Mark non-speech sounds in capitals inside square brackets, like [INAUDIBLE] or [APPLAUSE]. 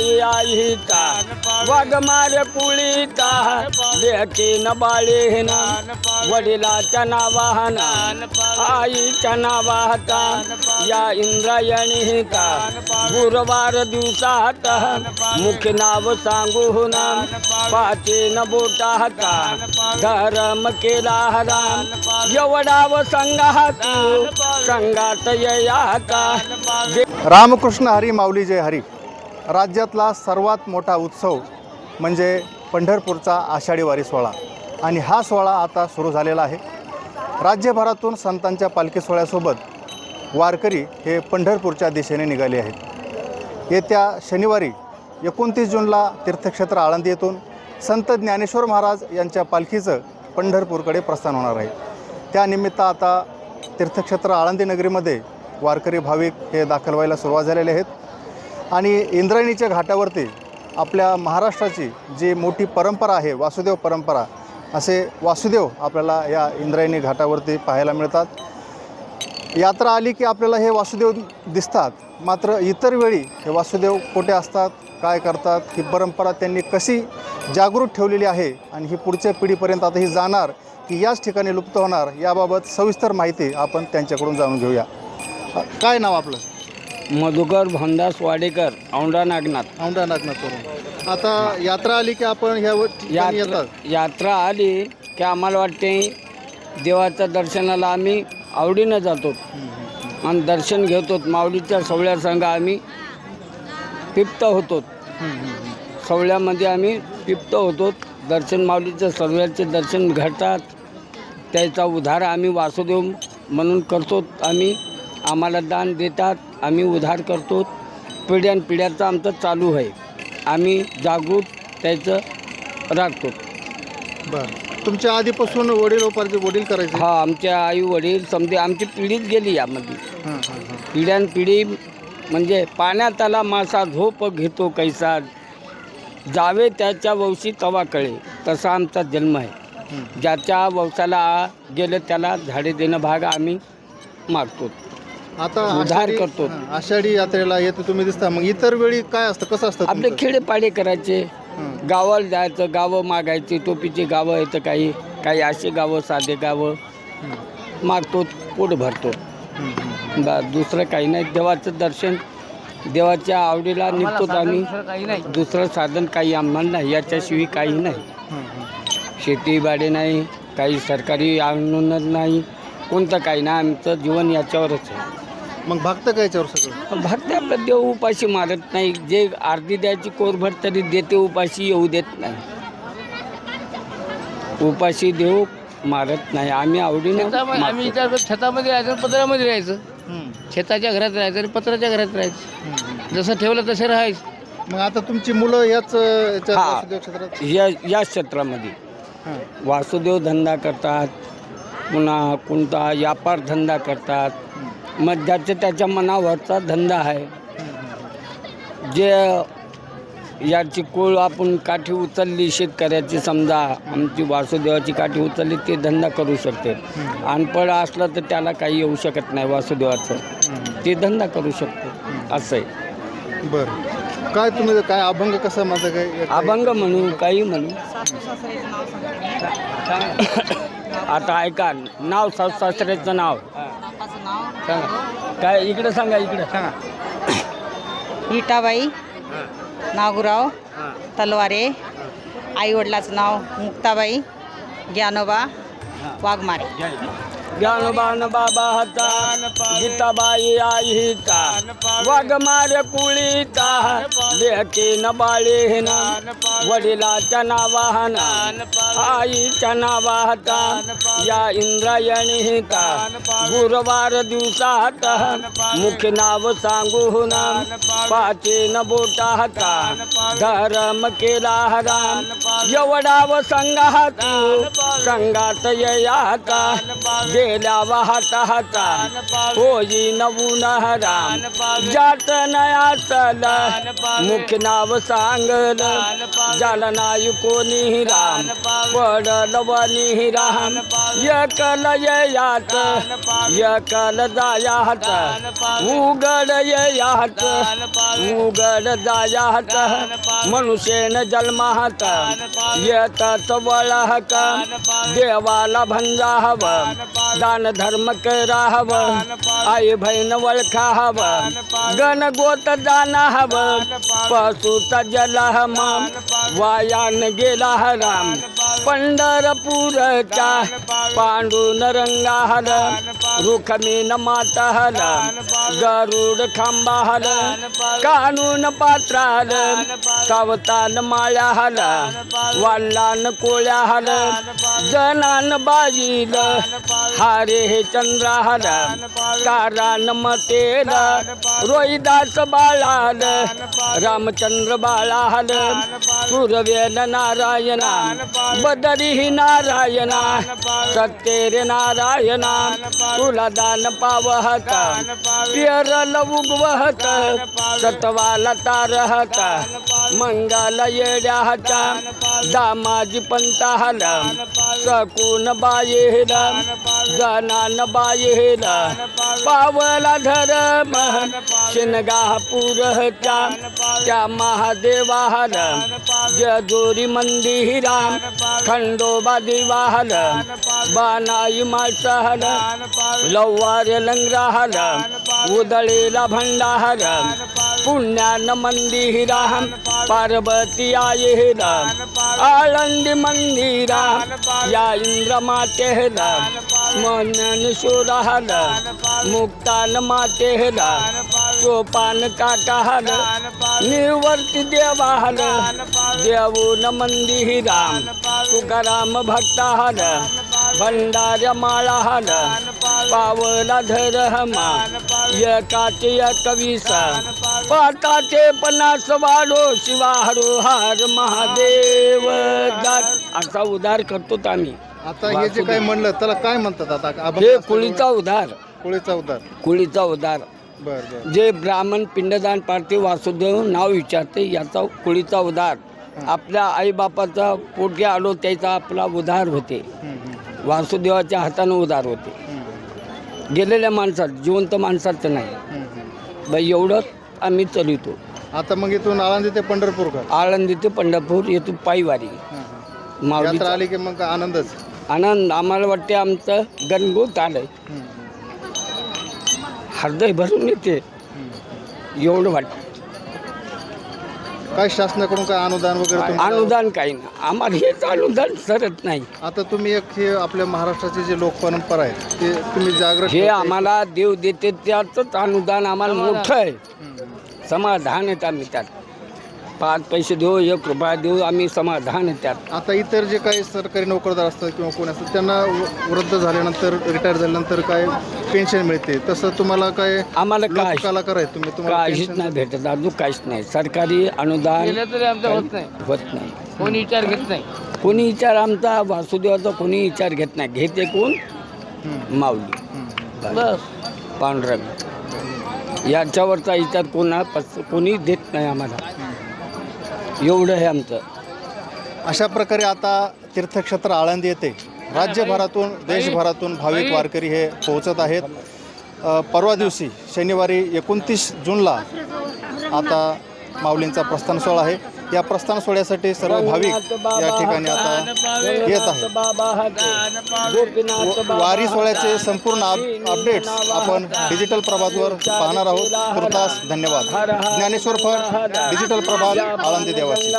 आई आई का वगमार पुळी का? लेकी न बाळे ना वडिलाच्या आई आईच्या वाहता या इंद्रायणीता गुरुवार दिवसात मुख नाव सांगू ना पाचे न बोटाता धर्म केला राम एवढाव संघात? संघात ययाता रामकृष्ण हरी माऊली जय हरी. राज्यातला सर्वात मोठा उत्सव म्हणजे पंढरपूरचा आषाढी वारी सोहळा. आणि हा सोहळा आता सुरू झालेला आहे. राज्यभरातून संतांच्या पालखी सोहळ्यासोबत वारकरी हे पंढरपूरच्या दिशेने निघाले आहेत. येत्या शनिवारी एकोणतीस जूनला तीर्थक्षेत्र आळंदी येथून संत ज्ञानेश्वर महाराज यांच्या पालखीचं पंढरपूरकडे प्रस्थान होणार आहे. त्यानिमित्त आता तीर्थक्षेत्र आळंदी नगरीमध्ये वारकरी भाविक हे दाखल व्हायला सुरुवात झालेले आहेत. आणि इंद्रायणीच्या घाटावरती आपल्या महाराष्ट्राची जी मोठी परंपरा आहे वासुदेव परंपरा असे वासुदेव आपल्याला या इंद्रायणी घाटावरती पाहायला मिळतात. यात्रा आली की आपल्याला हे वासुदेव दिसतात. मात्र इतर वेळी हे वासुदेव कुठे असतात काय करतात ही परंपरा त्यांनी कशी जागृत ठेवलेली आहे आणि ही पुढच्या पिढीपर्यंत आता ही जाणार की याच ठिकाणी लुप्त होणार याबाबत सविस्तर माहिती आपण त्यांच्याकडून जाणून घेऊया. काय नाव आपलं? मधुकर भंडास वाडेकर औंढा नागनाथ. औंढा नागनाथवरून आता यात्रा आली की आपण ह्या व- ठिकाणी यात्रा येतात? यात्रा आली की आम्हाला वाटते देवाच्या दर्शनाला आम्ही आवडीनं जातो. आणि दर्शन घेतो. माऊलीच्या सवळ्या संघ आम्ही पिप्त होतो. सवळ्यामध्ये आम्ही पिप्त होतो. दर्शन माऊलीच्या सवळ्याचे दर्शन घडतात. त्याचा उद्धार आम्ही वासुदेव म्हणून करतो. आम्ही आम्हाला दान देतात. आम्ही उद्धार करतो. पिढ्यानपिढ्याचं आमचं चालू आहे. आम्ही जागृत त्याचं राखतो. बरं. तुमच्या आधीपासून वडील वडील करायचे? हा आमच्या आई वडील समजे आमची पिढीच गेली यामध्ये. हां हां हां. पिढ्यानपिढी म्हणजे पाण्यात आला मासा झोप घेतो कैसा जावे त्याच्या वंशी तवा कळे. तसा आमचा जन्म आहे. ज्याच्या वंशाला गेलं त्याला झाडे देणं भाग आम्ही मागतो आता उद्धार आषाढी- करतो. हां, आषाढी यात्रेला येते तुम्ही दिसता. मग इतर वेळी काय असतं? कसं असतं आपले तुमचं? खेडेपाडे करायचे. हं. गावाला जायचं गावं मागायची टोपीची गावं येतं काही. काही असे गावं साधे गावं. मागतो पोट भरतो. हं, हं. बा दुसरं काही नाही. देवाचं दर्शन देवाच्या आवडीला निघतोच आम्ही. दुसरं साधन काही आम्हाला नाही. याच्याशिवाय काही नाही. हं, हं. शेतीबाडी नाही काही सरकारी अनुदान नाही. कोणतं काही नाही आमचं जीवन याच्यावरच आहे. मग भागत काय याच्यावर सगळं? भक्त आपलं देव उपाशी मारत नाही. जे अर्धी द्यायची कोरभर तरी देते उपाशी येऊ देत नाही. उपाशी देव मारत नाही. आम्ही आवडीने शेतामध्ये आम्ही मारतो. विचार करतो छतामध्ये राहायचं पत्रामध्ये राहायचं. हं, शेताच्या घरात राहायचं आणि पत्राच्या घरात राहायचं. हं. जसं ठेवलं तसं राहायचं. मग आता तुमची मुलं याच हा. वासुदेव क्षेत्रात? या या क्षेत्रामध्ये. हां. वासुदेव धंदा करतात. पुन्हा कोणता व्यापार धंदा करतात. मग ज्याच्या त्याच्या मनावरचा धंदा आहे. जे याची कोळ आपण काठी उचलली शेतकऱ्याची समजा आमची वासुदेवाची काठी उचलली ते धंदा करू शकते. अनपड असलं तर त्याला काही येऊ शकत नाही वासुदेवाचं. ते धंदा करू शकतो. असं आहे बरं. काय तुम्ही काय अभंग कसा माझं काय? अभंग म्हणू काही म्हणू. [COUGHS] आता ऐका नाव सासू सासऱ्याचं नाव. सांगा. काय इकडे सांगा इकडे. सांगा. विटाबाई नागुराव तलवारे आईवडिलाचं नाव मुक्ताबाई ज्ञानोबा वाघमारे. ज्ञानबान बाबा हता गीताबाई आई हिता वाघमार कुळीता लेके न बाळे ना वडिलाच्या नावाना आईच्या नावाता या इंद्रायणी हिता गुरुवार दिवसात मुख्य नाव सांगू ना पाचे न बोटा हाता धरम केला राम एवढाव संघात संघात ययाता गेल्या वाहता हाता होई नवून राम जात नया चल मुख्य नाव सांगल झाला नाही कोणी राम पडल वनी राम एकल यात एकल जायात उघड यात उघड जायात मनुष्यन जन्मात येतात वळहक देवाला भंजाहव दान धर्म कराहव आई बहीण वळखा हव गण गोत जाना हव पशुचा जलहम वायान गेला राम पंढरपूरच्या पांडून पांडु हल रुखमीन माता हल गरुड खांबा हल कानून पात्रा हल सावतान माळ्या हल वाल्लान कोळ्या हल जनान बाजील हारे हे चंद्रा हल कारान मतेल रोहिदास बाळाल रामचंद्र बाळाल सूर्यवेल नारायणा बदरी नारायणा सत्तेरे नारायणा तुला दान पावहत पेरल उगवहत सतवाला तारहत मंगाला येड्याहता दामाजी पंताहल सकून बाहेर जनान बाहेर पावला धरम शिनगापूरच्या त्या महादेवाहल जजोरी मंदिरा खंडोबा देवाहल बानाई माळसाहल लौवार्य लंग्राहर उदळेला भंडाहर पुण्यान मंदिरा पार्वती आयेर आलंदी मंदिरा या इंद्र मातेहर मनन शोराहर मुक्तान मातेहर सोपान काकाहर निवर्ति देवाहर देवो न मंदिरा भक्ता भक्ताहर भक्ताहल भंडार्या माळाहल पावला धरहमा एकाचे एकवीस पाटाचे पन्नास वाढो शिवारो हार महादेव असा उद्धार करतो आम्ही. आता हे जे काही म्हणलं त्याला काय म्हणतात आता? हे कुळीचा उद्धार कोळीचा उद्धार कुळीचा बर जे ब्राह्मण पिंडदान पाळते वासुदेव नाव विचारते याचा कुळीचा उद्धार आपल्या आईबापाचा पोटगे आलो त्याचा आपला उद्धार होते. वासुदेवाच्या हातानं उद्धार होते. गेलेल्या माणसात जिवंत माणसाचं नाही. बाई एवढं आम्ही चालितो. आता मग इथून आळंदी ते पंढरपूर का? आळंदी ते पंढरपूर येथून पायवारी. माऊली यात्रा आली की मग आनंदच. आनंद. आम्हाला वाटते आमचं गणगोत आलंय. हृदय भरून येते. एवढं वाटतं काय शासनाकडून काय अनुदान वगैरे तुम्हाला- अनुदान काही नाही. आम्हाला हेच अनुदान सरत नाही. आता तुम्ही एक हे आपल्या महाराष्ट्राची जी लोक परंपरा आहे ते तुम्ही जागृत हे. आम्हाला देव देते त्याचंच अनुदान आम्हाला मोठं आहे. समाधान आहेत आम्ही त्यात. पाच पैसे देऊ एक रुपया देऊ आम्ही समाधान आहे त्यात. आता इतर जे काही सरकारी नोकरदार असतात किंवा कोणी असतात त्यांना व- वृद्ध झाल्यानंतर रिटायर झाल्यानंतर काय पेन्शन मिळते? तसं तुम्हाला काय आम्हाला काय कलाकार आहे तुम्ही? तुम्हाला काहीच pension- नाही भेटत अजून काहीच नाही. सरकारी अनुदान केलं तरी आमचं होत नाही. होत नाही. कोणी विचार घेत नाही. कोणी विचार आमचा वासुदेवाचा कोणी विचार घेत नाही. घेते कोण हम्म, माऊली. हम्म. बस. पांडुरंग. याच्यावरचा विचार कोणा पस कोणी देत नाही आम्हाला. एवढं हे आमचं. अशा प्रकारे आता तीर्थक्षेत्र आळंदी येते. राज्यभरातून देशभरातून भाविक वारकरी हे पोहोचत आहेत. अ, परवा दिवशी शनिवारी एकोणतीस जूनला आता माऊलींचा प्रस्थान सोहळा आहे. या प्रस्थान सोहळ्यासाठी सर्व भाविक या ठिकाणी आता येत आहेत. व- वारी सोहळ्याचे संपूर्ण अप- अपडेट्स आपण डिजिटल प्रभातवर पाहणार आहोत. तुर्तास धन्यवाद. ज्ञानेश्वर फड डिजिटल प्रभात आळंदी देवाची